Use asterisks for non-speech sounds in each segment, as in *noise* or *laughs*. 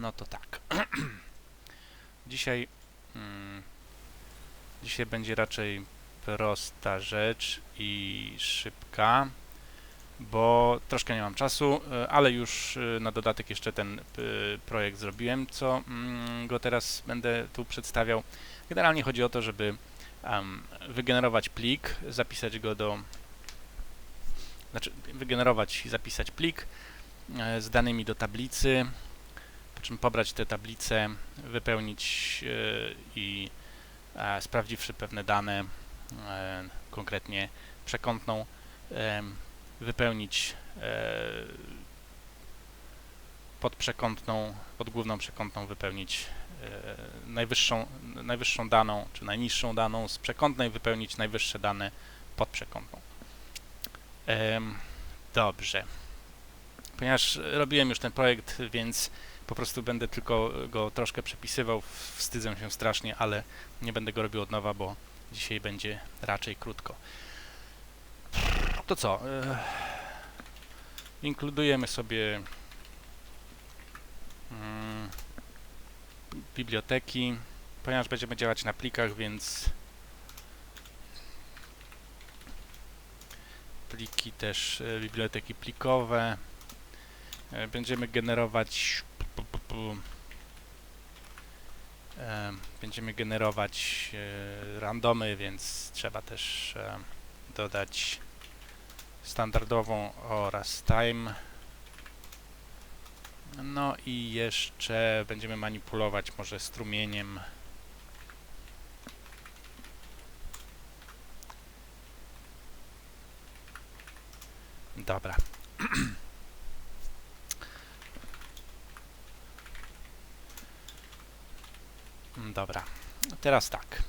No to tak. *clears throat* dzisiaj, mm, dzisiaj będzie raczej prosta rzecz i szybka, bo troszkę nie mam czasu, e, ale już e, na dodatek jeszcze ten e, projekt zrobiłem, co mm, go teraz będę tu przedstawiał. Generalnie chodzi o to, żeby wygenerować plik, zapisać go do znaczy wygenerować i zapisać plik z danymi do tablicy, czym pobrać te tablice, wypełnić e, i e, sprawdziwszy pewne dane, e, konkretnie przekątną, wypełnić pod przekątną, pod główną przekątną wypełnić najwyższą, najwyższą daną, czy najniższą daną z przekątnej wypełnić najwyższe dane pod przekątną. Dobrze. Ponieważ robiłem już ten projekt, więc po prostu będę tylko go troszkę przepisywał. Wstydzę się strasznie, ale nie będę go robił od nowa, bo dzisiaj będzie raczej krótko. To co? e, Inkludujemy sobie mm, biblioteki, ponieważ będziemy działać na plikach, więc pliki też, e, biblioteki plikowe. E, Będziemy generować będziemy generować e, randomy, więc trzeba też e, dodać standardową oraz time. No i jeszcze będziemy manipulować może strumieniem Dobra. Dobra. Teraz tak.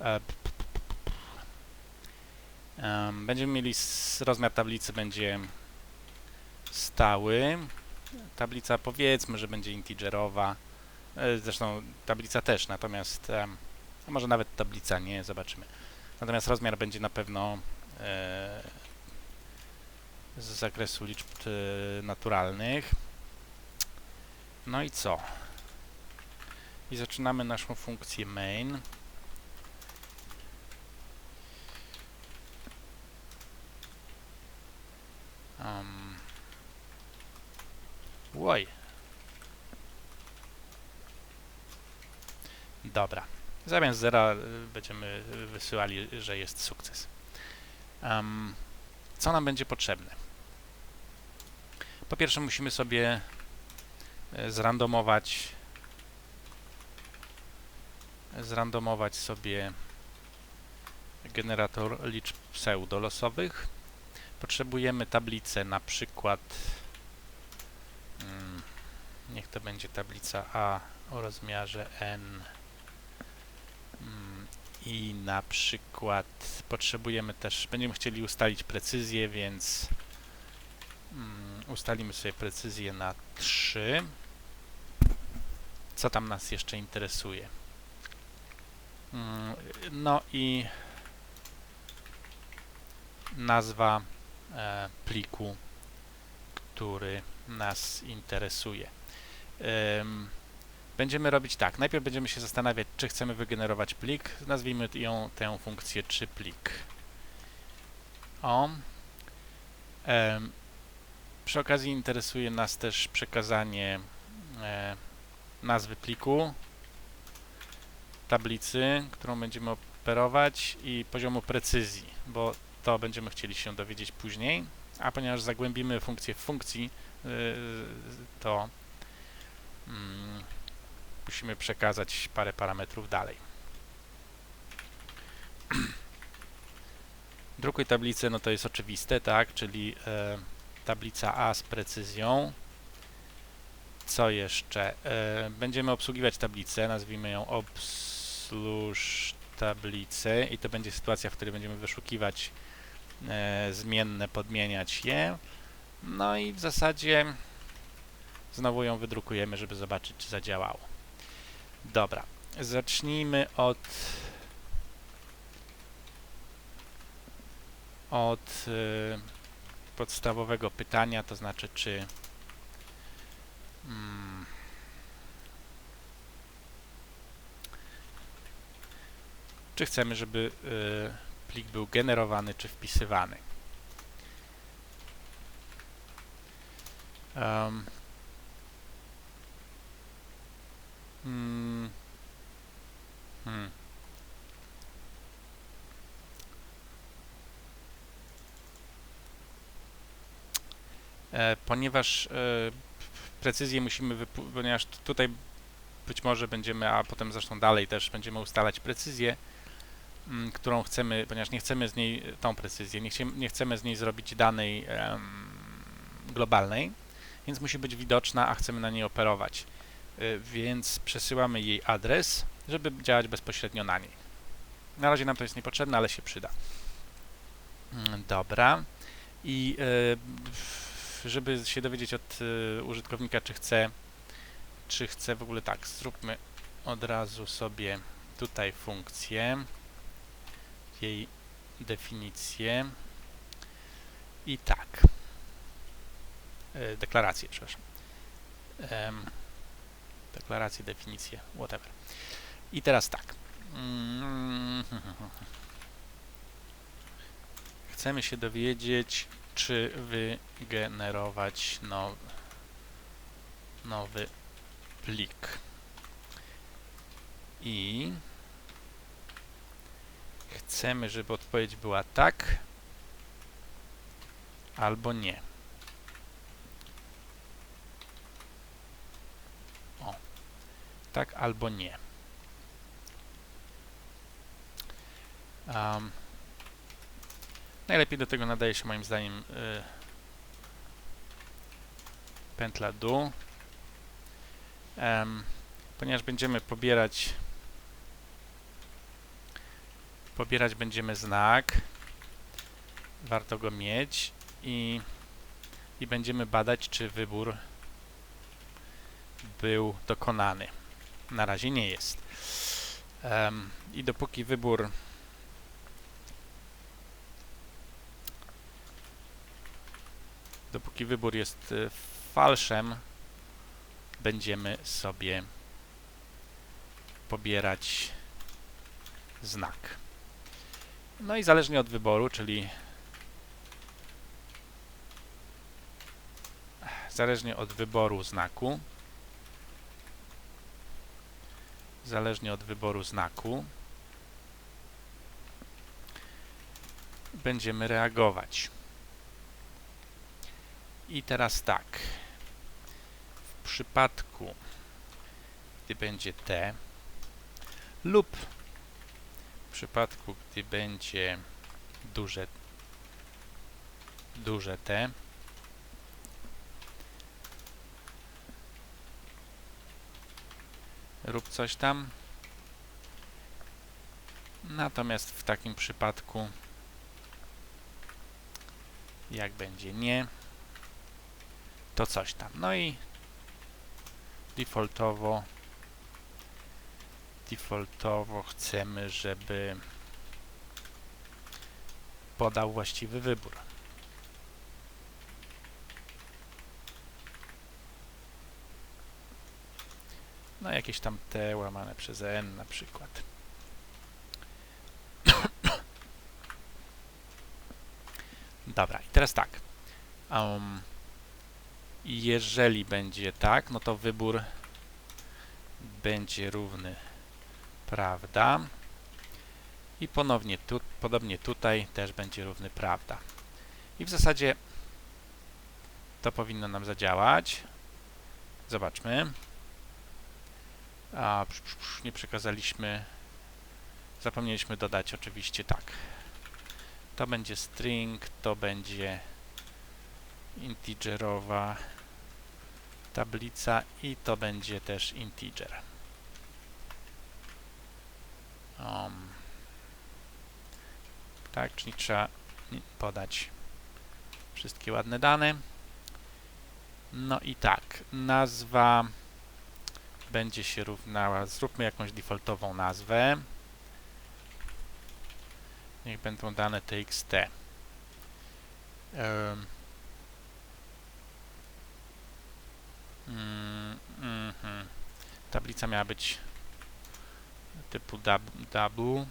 E, Będziemy mieli rozmiar tablicy będzie stały. Tablica powiedzmy, że będzie integerowa. E, Zresztą tablica też, natomiast a może nawet tablica nie, zobaczymy. Natomiast rozmiar będzie na pewno e, z zakresu liczb naturalnych. No i co? I zaczynamy naszą funkcję main. Um. Dobra. Zamiast zera y, będziemy wysyłali, że jest sukces. Um, co nam będzie potrzebne? Po pierwsze musimy sobie e, zrandomować zrandomować sobie generator liczb pseudolosowych. Potrzebujemy tablicę na przykład mm, niech to będzie tablica A o rozmiarze n mm, i na przykład potrzebujemy też, będziemy chcieli ustalić precyzję, więc mm, ustalimy sobie precyzję na 3. Co tam nas jeszcze interesuje? Mm, No i nazwa e, pliku, który nas interesuje. Em, Będziemy robić tak. Najpierw będziemy się zastanawiać, czy chcemy wygenerować plik. Nazwijmy ją tę funkcję czy plik. O. Przy okazji interesuje nas też przekazanie e, nazwy pliku, tablicy, którą będziemy operować i poziomu precyzji, bo to będziemy chcieli się dowiedzieć później, a ponieważ zagłębimy funkcję w funkcji, yy, to mm, musimy przekazać parę parametrów dalej. *clears throat* Drukuj tablicę, no to jest oczywiste, tak, czyli e, tablica A z precyzją. Co jeszcze? E, będziemy obsługiwać tablicę, nazwijmy ją obsłuż tablicę i to będzie sytuacja, w której będziemy wyszukiwać e, zmienne, podmieniać je. No i w zasadzie znowu ją wydrukujemy, żeby zobaczyć, czy zadziałało. Dobra, zacznijmy od od y, podstawowego pytania, to znaczy czy mm, czy chcemy, żeby y, plik był generowany czy wpisywany. Um, mm, hmm. E, ponieważ e, precyzję musimy, ponieważ tutaj być może będziemy, a potem zresztą dalej też będziemy ustalać precyzję, którą chcemy, ponieważ nie chcemy z niej, tą precyzję, nie, chcemy, nie chcemy z niej zrobić danej em, globalnej, więc musi być widoczna, a chcemy na niej operować. Y, Więc przesyłamy jej adres, żeby działać bezpośrednio na niej. Na razie nam to jest niepotrzebne, ale się przyda. Mm, Dobra. I y, żeby się dowiedzieć od użytkownika, czy chce, czy chce w ogóle tak, zróbmy od razu sobie tutaj funkcję, jej definicję i tak. Y, deklarację, przepraszam. Deklarację, definicję, whatever. I teraz tak. Mm, *laughs* Chcemy się dowiedzieć, czy wygenerować now, nowy plik. I chcemy, żeby odpowiedź była tak albo nie. O, tak albo nie. Um, najlepiej do tego nadaje się moim zdaniem y, pętla do, em, ponieważ będziemy pobierać pobierać będziemy znak, warto go mieć i, i będziemy badać, czy wybór był dokonany. Na razie nie jest. Em, I dopóki wybór dopóki wybór jest y, falszem, będziemy sobie pobierać znak. No i zależnie od wyboru, czyli zależnie od wyboru znaku, zależnie od wyboru znaku, będziemy reagować. I teraz tak. W przypadku, gdy będzie T lub w przypadku, gdy będzie duże, duże T, rób coś tam. Natomiast w takim przypadku, jak będzie nie, to coś tam. No i defaultowo defaultowo chcemy, żeby podał właściwy wybór. No jakieś tam t łamane przez n na przykład. *coughs* Dobra, i teraz tak. Um, jeżeli będzie tak, no to wybór będzie równy prawda. I ponownie tu, podobnie tutaj też będzie równy prawda. I w zasadzie to powinno nam zadziałać. Zobaczmy. A, nie przekazaliśmy. Zapomnieliśmy dodać oczywiście tak. To będzie string, to będzie integerowa tablica i to będzie też integer. Um, tak, czyli trzeba podać wszystkie ładne dane. No i tak, nazwa będzie się równała, zróbmy jakąś defaultową nazwę. Niech będą dane txt. Um, mm, mhm. Tablica miała być typu double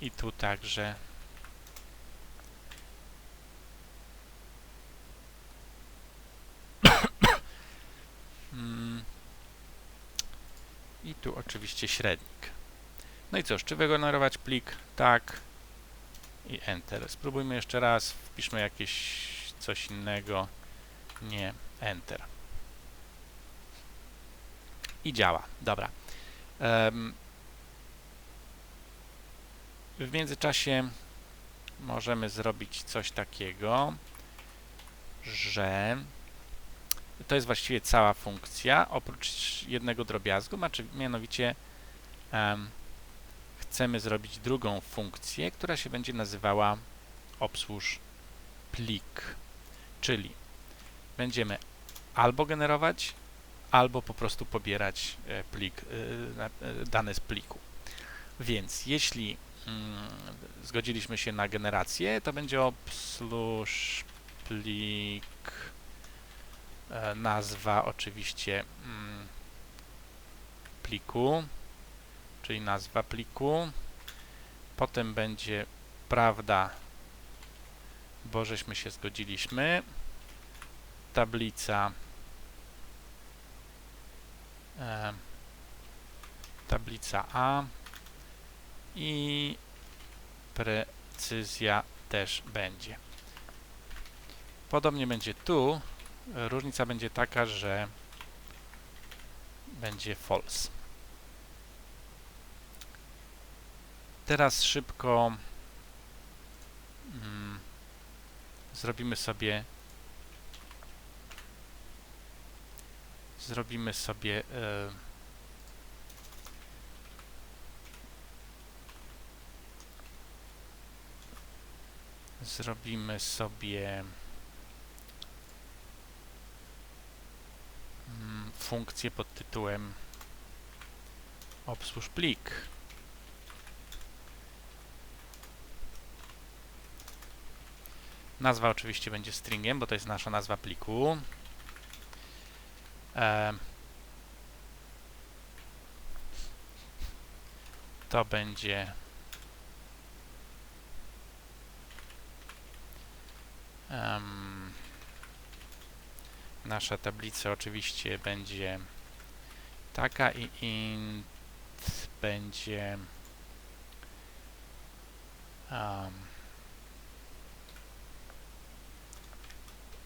i tu także. Hmm. I tu oczywiście średnik. No i cóż, czy wygenerować plik? tak. I enter. Spróbujmy jeszcze raz, wpiszmy jakieś coś innego. Nie, enter. I działa. Dobra. W międzyczasie możemy zrobić coś takiego, że to jest właściwie cała funkcja, oprócz jednego drobiazgu, mianowicie em, chcemy zrobić drugą funkcję, która się będzie nazywała obsłuż plik, czyli będziemy albo generować, albo po prostu pobierać e, plik, e, e, dane z pliku. Więc jeśli mm, zgodziliśmy się na generację, to będzie obsłuż plik, nazwa oczywiście mm, pliku, czyli nazwa pliku. Potem będzie prawda, bo żeśmy się zgodziliśmy. Tablica e, tablica A i precyzja też będzie. Podobnie będzie tu. Różnica będzie taka, że będzie false. Teraz szybko mm, zrobimy sobie zrobimy sobie e, zrobimy sobie mm, funkcję pod tytułem obsłuż plik. Nazwa oczywiście będzie stringiem, bo to jest nasza nazwa pliku. To będzie em, nasza tablica oczywiście będzie taka i int będzie em,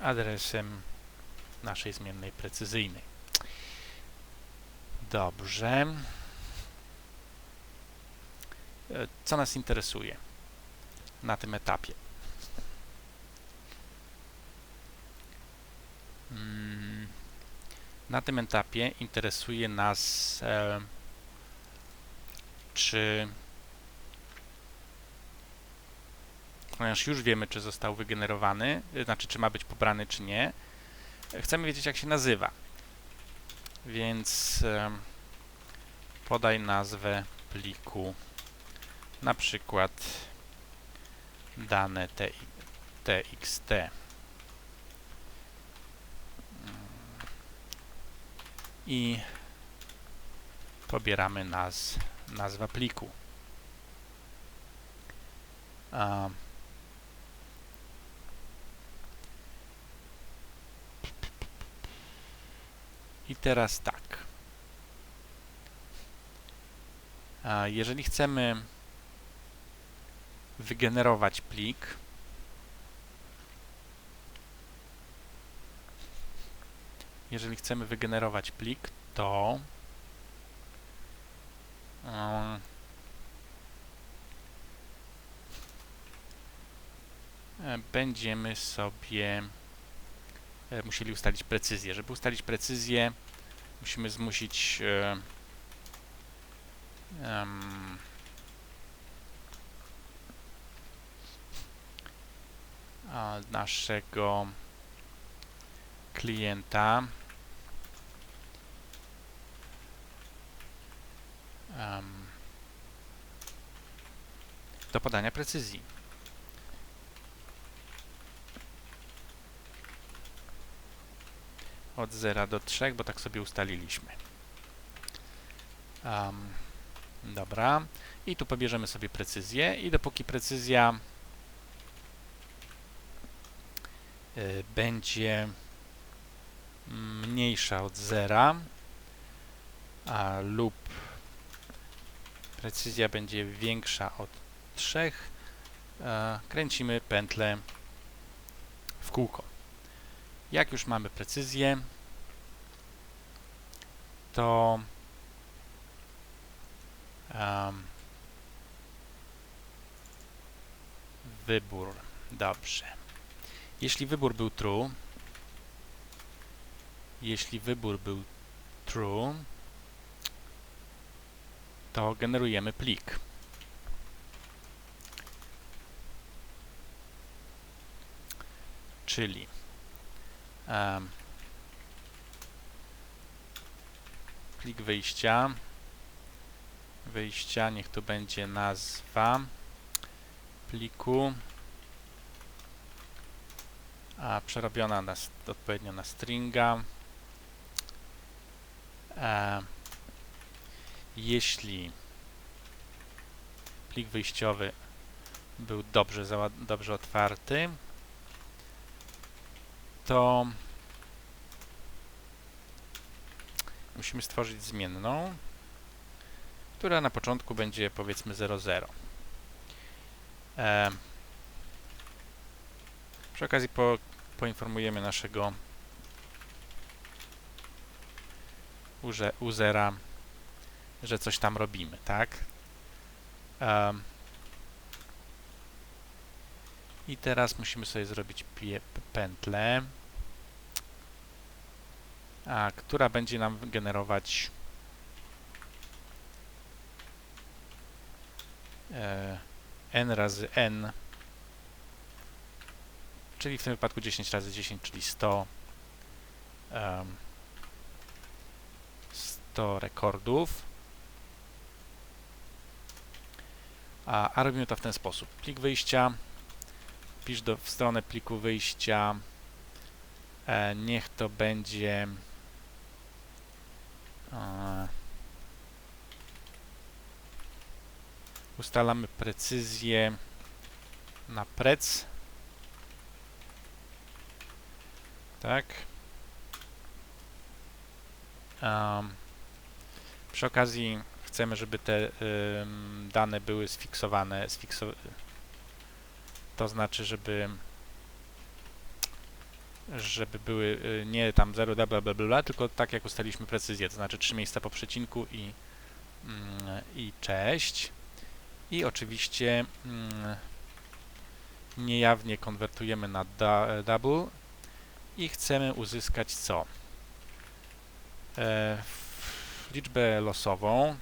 adresem naszej zmiennej precyzyjnej. Dobrze. E, Co nas interesuje na tym etapie? Na tym etapie interesuje nas, e, czy ponieważ już wiemy, czy został wygenerowany, e, znaczy, czy ma być pobrany, czy nie, e, chcemy wiedzieć, jak się nazywa. Więc em, podaj nazwę pliku, na przykład dane txt. I pobieramy naz, nazwa pliku. A, I teraz tak. Jeżeli chcemy wygenerować plik, jeżeli chcemy wygenerować plik, to um, e, będziemy sobie e, musieli ustalić precyzję. Żeby ustalić precyzję, musimy zmusić a, naszego klienta em, do podania precyzji. Od 0 do 3, bo tak sobie ustaliliśmy. Em, Dobra. I tu pobierzemy sobie precyzję i dopóki precyzja y, będzie mniejsza od zera a, lub precyzja będzie większa od 3, e, kręcimy pętlę w kółko. Jak już mamy precyzję, to um, wybór. Dobrze. Jeśli wybór był true, jeśli wybór był true, to generujemy plik. Czyli um, plik wyjścia wyjścia, niech to będzie nazwa pliku a przerobiona na, odpowiednio na stringa jeśli plik wyjściowy był dobrze, dobrze otwarty, to musimy stworzyć zmienną, która na początku będzie powiedzmy 00. E, przy okazji po, poinformujemy naszego usera, że coś tam robimy, tak? Um, I teraz musimy sobie zrobić pętlę, a, która będzie nam generować e, n razy n, czyli w tym wypadku 10 razy 10, czyli 100, um, 100 rekordów. A, a robimy to w ten sposób. Plik wyjścia, pisz do, w stronę pliku wyjścia, e, niech to będzie e, ustalamy precyzję na prec tak um, przy okazji chcemy, żeby te dane były sfiksowane, sfikso to znaczy, żeby żeby były y, nie tam 0, bla, bla, bla, tylko tak jak ustaliliśmy precyzję, to znaczy trzy miejsca po przecinku i, mm, i cześć. I oczywiście mm, niejawnie konwertujemy na double i chcemy uzyskać co? E, liczbę losową,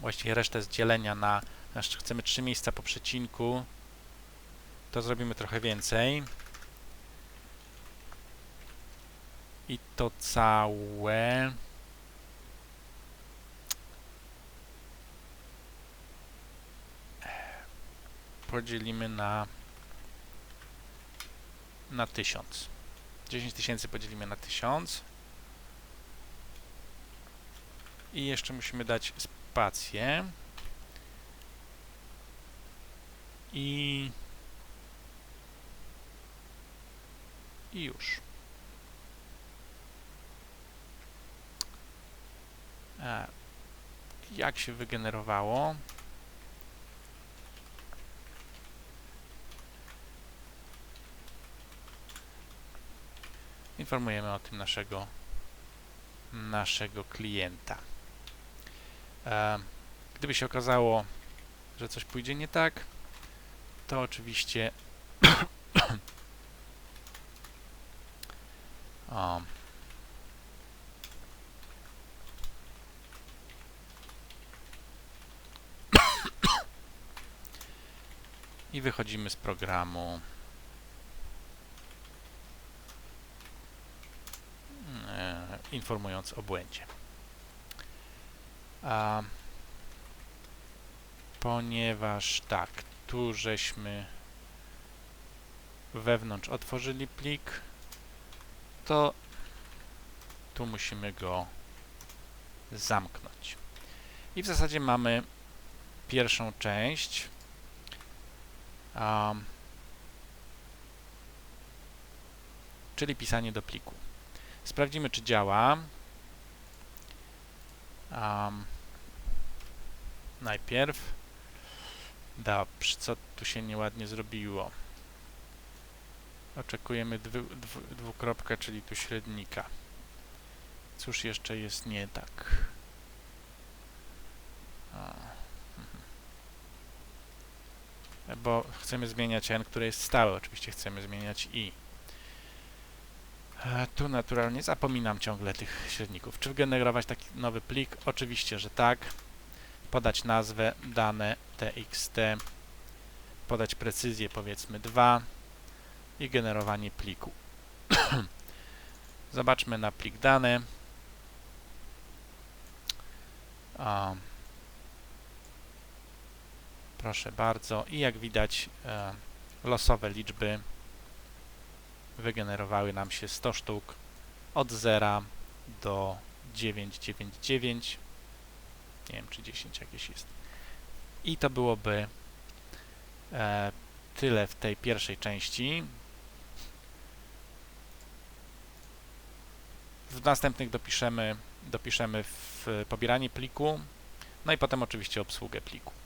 właściwie resztę z dzielenia na, jeszcze chcemy trzy miejsca po przecinku, to zrobimy trochę więcej. I to całe podzielimy na na 1000. 10 tysięcy podzielimy na 1000. I jeszcze musimy dać spację. I... I już. A, jak się wygenerowało? Informujemy o tym naszego naszego klienta. E, gdyby się okazało, że coś pójdzie nie tak, to oczywiście *coughs* o, *coughs* i wychodzimy z programu e, informując o błędzie. A, ponieważ tak, tu żeśmy wewnątrz otworzyli plik, to tu musimy go zamknąć. I w zasadzie mamy pierwszą część. Czyli pisanie do pliku. Sprawdzimy, czy działa. Um, najpierw. Dobrze, co tu się nieładnie zrobiło? Oczekujemy dwu, dwu, dwukropka, czyli tu średnika. Cóż jeszcze jest nie tak? Mhm. Bo chcemy zmieniać n, które jest stałe. Oczywiście chcemy zmieniać i. E, Tu naturalnie zapominam ciągle tych średników. Czy wygenerować taki nowy plik? Oczywiście, że tak. Podać nazwę, dane txt, podać precyzję powiedzmy 2 i generowanie pliku. *coughs* Zobaczmy na plik dane. Proszę bardzo. I jak widać e, losowe liczby wygenerowały nam się 100 sztuk od 0 do 999. Nie wiem, czy 10 jakieś jest. I to byłoby e, tyle w tej pierwszej części. W następnych dopiszemy, dopiszemy w pobieranie pliku, no i potem oczywiście obsługę pliku.